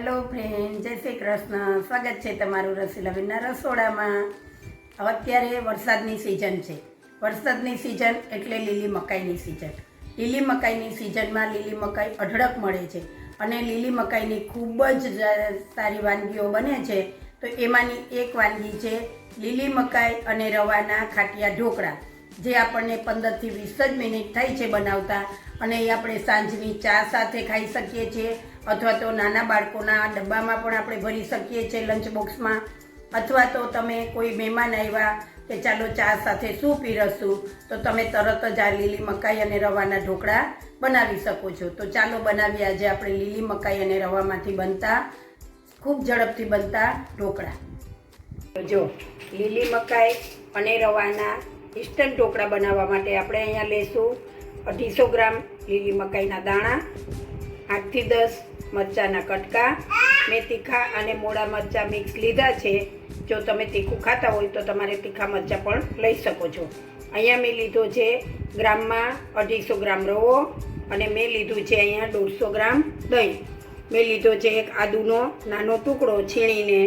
Hello friend જય શ્રી કૃષ્ણ. સ્વાગત છે તમારું રસીલાબેનના રસોડામાં. અત્યારે વરસાદની સિઝન છે. વરસાદની સિઝન એટલે લીલી મકાઈની સિઝન લીલી મકાઈની સિઝનમાં લીલી મકાઈ અઢળક મળે છે અને લીલી મકાઈની ખૂબ જ સારી વાનગીઓ બને છે. તો એમાંની એક વાનગી છે લીલી મકાઈ અને રવાના ખાટિયા ઢોકળા. જે આપણને પંદરથી વીસ જ મિનિટ થાય છે બનાવતા અને એ આપણે સાંજની ચા સાથે ખાઈ શકીએ છીએ. અથવા તો નાના બાળકોના ડબ્બામાં પણ આપણે ભરી શકીએ છીએ લંચ બોક્સમાં અથવા તો તમે કોઈ મહેમાન આવ્યા કે ચાલો ચા સાથે શું પીરસું, તો તમે તરત જ આ લીલી મકાઈ અને રવાના ઢોકળા બનાવી શકો છો. તો ચાલો બનાવીએ આજે આપણે લીલી મકાઈ અને રવામાંથી બનતા, ખૂબ ઝડપથી બનતા ઢોકળા. જો, લીલી મકાઈ અને રવાના ઇન્સ્ટન્ટ ઢોકળા બનાવવા માટે આપણે અહીંયા લેશું અઢીસો ગ્રામ લીલી મકાઈના દાણા, આઠથી દસ મરચાંના કટકા મેં તીખા અને મોડા મરચાં મિક્સ લીધા છે. જો તમે તીખું ખાતા હોય તો તમારે તીખા મરચાં પણ લઈ શકો છો. અહીંયા મેં લીધો છે ગ્રામમાં અઢીસો ગ્રામ રવો અને મેં લીધું છે અહીંયા દોઢસો ગ્રામ દહીં. મેં લીધો છે એક આદુનો નાનો ટુકડો છીણીને.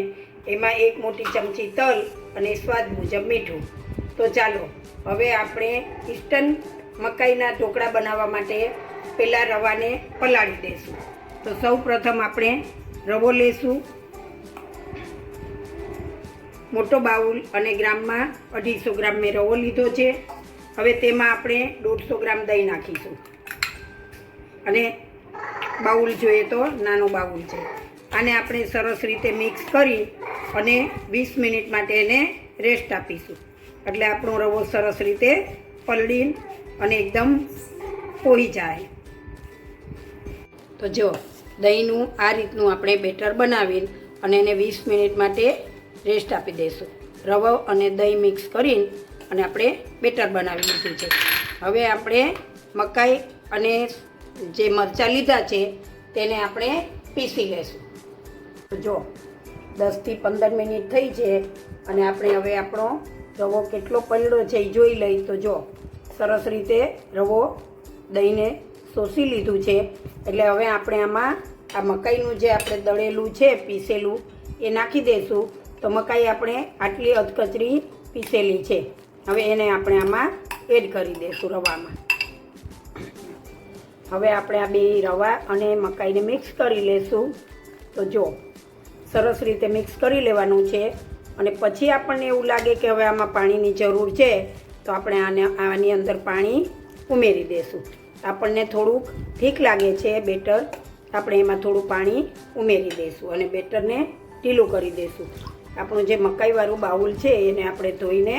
એમાં એક મોટી ચમચી તલ અને સ્વાદ મુજબ મીઠું. તો ચાલો, હવે આપણે ઇસ્ટન મકાઈના ઢોકળા બનાવવા માટે પહેલાં રવાને પલાળી દઈશું. તો સૌ પ્રથમ આપણે રવો લેશું. મોટો બાઉલ અને ગ્રામમાં અઢીસો ગ્રામ મેં રવો લીધો છે. હવે તેમાં આપણે દોઢસો ગ્રામ દહીં નાખીશું. અને બાઉલ જોઈએ તો નાનો બાઉલ છે. આને આપણે સરસ રીતે મિક્સ કરી અને વીસ મિનિટ માટે એને રેસ્ટ આપીશું. એટલે આપણો રવો સરસ રીતે પલળી અને એકદમ પોઈ જાય. તો જો દહીંનું આ રીતનું આપણે બેટર બનાવીને અને એને વીસ મિનિટ માટે રેસ્ટ આપી દઈશું. રવો અને દહીં મિક્સ કરીને અને આપણે બેટર બનાવી લીધું છે. હવે આપણે મકાઈ અને જે મરચાં લીધા છે તેને આપણે પીસી લઈશું જો દસથી પંદર મિનિટ થઈ છે અને આપણે હવે આપણો રવો કેટલો પલળો છે એ જોઈ લઈ તો જો સરસ રીતે રવો દહીંને શોષી લીધું છે. એટલે હવે આપણે આમાં આ મકાઈનું જે આપણે દળેલું છે, પીસેલું, એ નાખી દઈશું તો મકાઈ આપણે આટલી અધકચરી પીસેલી છે. હવે એને આપણે આમાં એડ કરી દઈશું રવામાં. હવે આપણે આ બે રવા અને મકાઈને મિક્સ કરી લેશું. તો જો, સરસ રીતે મિક્સ કરી લેવાનું છે. અને પછી આપણને એવું લાગે કે હવે આમાં પાણીની જરૂર છે, તો આપણે આને, આની અંદર પાણી ઉમેરી દઈશું આપણને થોડુંક ઠીક લાગે છે બેટર, આપણે એમાં થોડું પાણી ઉમેરી દઈશું અને બેટરને ઢીલું કરી દઈશું. આપણું જે મકાઈવાળું બાઉલ છે એને આપણે ધોઈને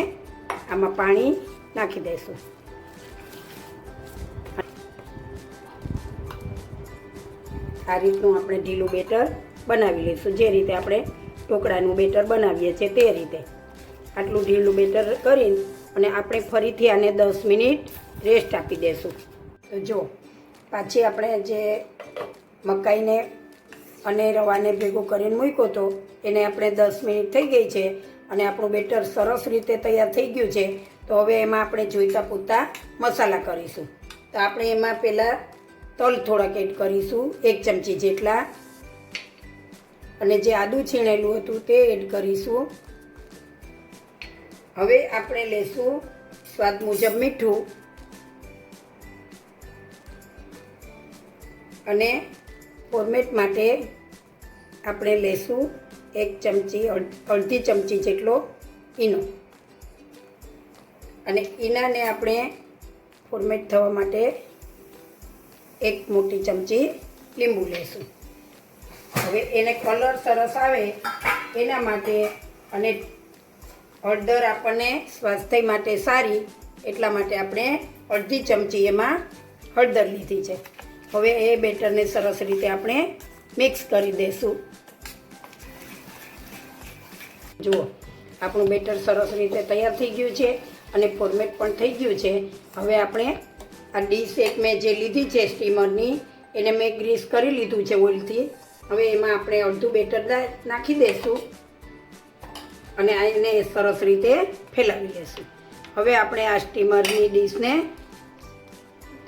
આમાં પાણી નાખી દઈશું. આ રીતનું આપણે ઢીલું બેટર બનાવી લઈશું. જે રીતે આપણે ઢોકળાનું બેટર બનાવીએ છીએ તે રીતે. આટલું ઢીલું બેટર કરીને અને આપણે ફરીથી આને દસ મિનિટ રેસ્ટ આપી દઈશું. જો, પાછી આપણે જે મકાઈને અને રવાને ભેગું કરીને મૂક્યો હતો એને આપણે દસ મિનિટ થઈ ગઈ છે અને આપણું બેટર સરસ રીતે તૈયાર થઈ ગયું છે, તો હવે એમાં આપણે જોઈતા પૂરતા મસાલા કરીશું. તો આપણે એમાં પહેલાં તલ થોડાક એડ કરીશું, એક ચમચી જેટલા. અને જે આદું છીણેલું હતું તે એડ કરીશું. હવે આપણે લેશું સ્વાદ મુજબ મીઠું. અને ફોર્મેટ માટે આપણે લેશું એક ચમચી, અડ- અડધી ચમચી જેટલો ઈનો. અને ઈનાને આપણે ફોર્મેટ થવા માટે એક મોટી ચમચી લીંબુ લેશું. હવે એને કલર સરસ આવે એના માટે અને હળદર આપણને સ્વાસ્થ્ય માટે સારી એટલા માટે આપણે અડધી ચમચી એમાં હળદર લીધી છે. હવે એ બેટરને સરસ રીતે આપણે મિક્સ કરી દઈશું જુઓ, આપણું બેટર સરસ રીતે તૈયાર થઈ ગયું છે અને ફોર્મેટ પણ થઈ ગયું છે. હવે આપણે આ ડીશ એક મેં જે લીધી છે સ્ટીમરની, એને મેં ગ્રીસ કરી લીધું છે ઓઇલથી. હવે એમાં આપણે અડધું બેટર નાખી દઈશું અને એને સરસ રીતે ફેલાવી દઈશું હવે આપણે આ સ્ટીમરની ડીશને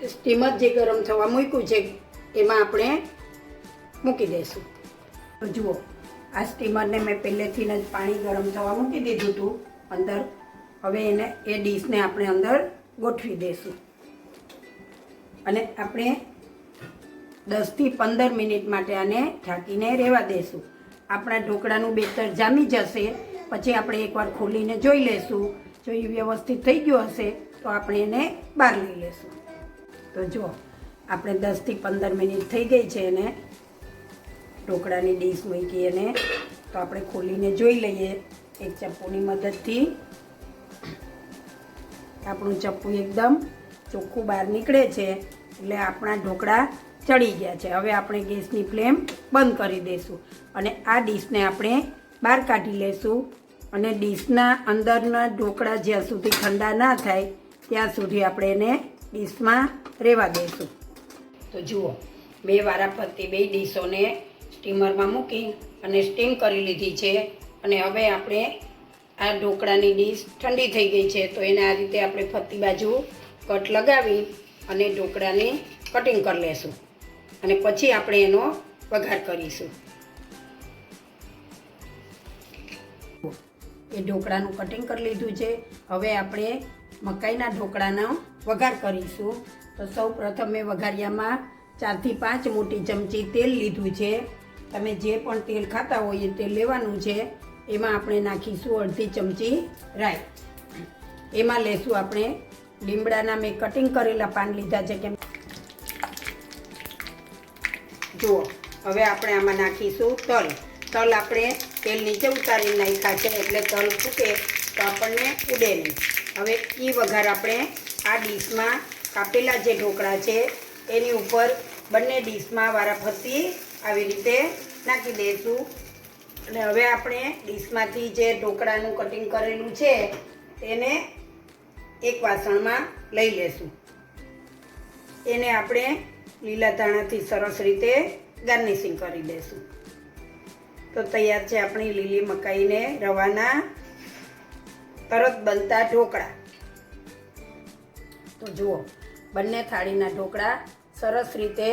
સ્ટીમર જે ગરમ થવા મૂક્યું છે, એમાં આપણે મૂકી દઈશું. જુઓ, આ સ્ટીમરને મેં પહેલેથી જ પાણી ગરમ થવા મૂકી દીધું હતું, અંદર. હવે એને એ ડીશને આપણે અંદર ગોઠવી દઈશું. અને આપણે દસથી પંદર મિનિટ માટે આને ઢાંકીને રહેવા દઈશું. આપણા ઢોકળાનું બેટર જામી જશે. પછી આપણે એકવાર ખોલીને જોઈ લઈશું. જો એ વ્યવસ્થિત થઈ ગયું હશે, તો આપણે એને બહાર લઈ લઈશું. તો જુઓ આપણે દસથી પંદર મિનિટ થઈ ગઈ છે એને. ઢોકળાની ડીશ મૂકી અને તો આપણે ખોલીને જોઈ લઈએ એક ચપ્પુની મદદથી. આપણું ચપ્પુ એકદમ ચોખ્ખું બહાર નીકળે છે, એટલે આપણા ઢોકળા ચડી ગયા છે. હવે આપણે ગેસની ફ્લેમ બંધ કરી દઈશું અને આ ડીશને આપણે બહાર કાઢી લઈશું અને ડીશના અંદરના ઢોકળા જ્યાં સુધી ઠંડા ના થાય, ત્યાં સુધી આપણે એને ડીશમાં રહેવા દઈશું તો જુઓ, બે વારાફરતી બે ડીશોને સ્ટીમરમાં મૂકી અને સ્ટીમ કરી લીધી છે અને હવે આપણે આ ઢોકળાની ડીશ ઠંડી થઈ ગઈ છે, તો એને આ રીતે આપણે ફરતી બાજુ કટ લગાવી અને ઢોકળાની કટિંગ કરી લેશું. અને પછી આપણે એનો વઘાર કરીશું. એ ઢોકળાનું કટિંગ કરી લીધું છે. હવે આપણે મકાઈના ઢોકળાનો વઘાર કરીશું. તો સૌ પ્રથમ મેં વઘારિયામાં ચારથી પાંચ મોટી ચમચી તેલ લીધું છે. તમે જે પણ તેલ ખાતા હોય એ તેલ લેવાનું છે. એમાં આપણે નાખીશું અડધી ચમચી રાઈ. એમાં લેશું આપણે લીમડાના મેં કટિંગ કરેલા પાન લીધા છે કેમ જુઓ, હવે આપણે આમાં નાખીશું તલ. તલ આપણે તેલ નીચે ઉતારી નાખ્યા છે, એટલે તલ ફૂટે તો આપણને ઉડે નહીં. હવે એ વઘાર આપણે આ ડીશમાં કાપેલા જે ઢોકળા છે, એની ઉપર બંને ડીશમાં વારાફરતી આવી રીતે નાખી દઈશું. અને હવે આપણે ડીશમાંથી જે ઢોકળાનું કટિંગ કરેલું છે તેને એક વાસણમાં લઈ લેશું. એને આપણે લીલા ધાણાથી સરસ રીતે ગાર્નિશિંગ કરી દઈશું. તો તૈયાર છે આપણી લીલી મકાઈને રવાના તરત બનતા ઢોકળા. તો જુઓ, બંને થાળીના ઢોકળા સરસ રીતે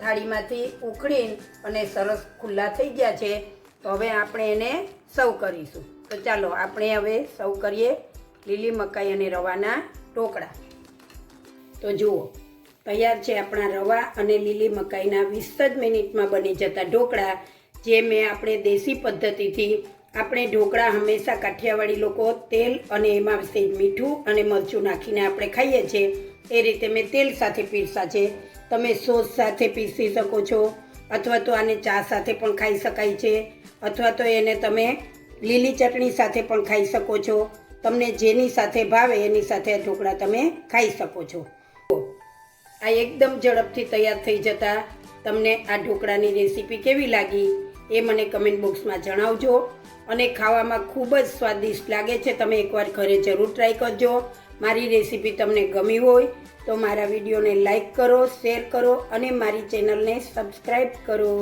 થાળીમાંથી ઉખડી અને સરસ ખુલ્લા થઈ ગયા છે. તો હવે આપણે એને સર્વ કરીશું. તો ચાલો, આપણે હવે સર્વ કરીએ લીલી મકાઈ અને રવાના ઢોકળા. તો જુઓ, તૈયાર છે આપણા રવા અને લીલી મકાઈના વીસ જ મિનિટમાં બની જતા ઢોકળા, જે મેં આપણે દેશી પદ્ધતિથી આપણે ઢોકળા હંમેશા કાઠિયાવાડી લોકો તેલ અને એમાં મીઠું અને મરચું નાખીને આપણે ખાઈએ છીએ એ રીતે મેં તેલ સાથે પીરસા છે. તમે સોસ સાથે પીસી શકો છો અથવા તો આને ચા સાથે પણ ખાઈ શકાય છે અથવા તો એને તમે લીલી ચટણી સાથે પણ ખાઈ શકો છો. તમને જેની સાથે ભાવે એની સાથે આ ઢોકળા તમે ખાઈ શકો છો. આ એકદમ ઝડપથી તૈયાર થઈ જતાં તમને આ ઢોકળાની રેસીપી કેવી લાગી એ મને કમેન્ટ બોક્સમાં જણાવજો. અને ખાવામાં ખૂબ જ સ્વાદિષ્ટ લાગે છે. તમે એકવાર ઘરે જરૂર ટ્રાય કરજો. મારી રેસીપી તમને ગમી હોય તો મારા વિડીયોને લાઈક કરો શેર કરો અને મારી ચેનલને સબસ્ક્રાઈબ કરો.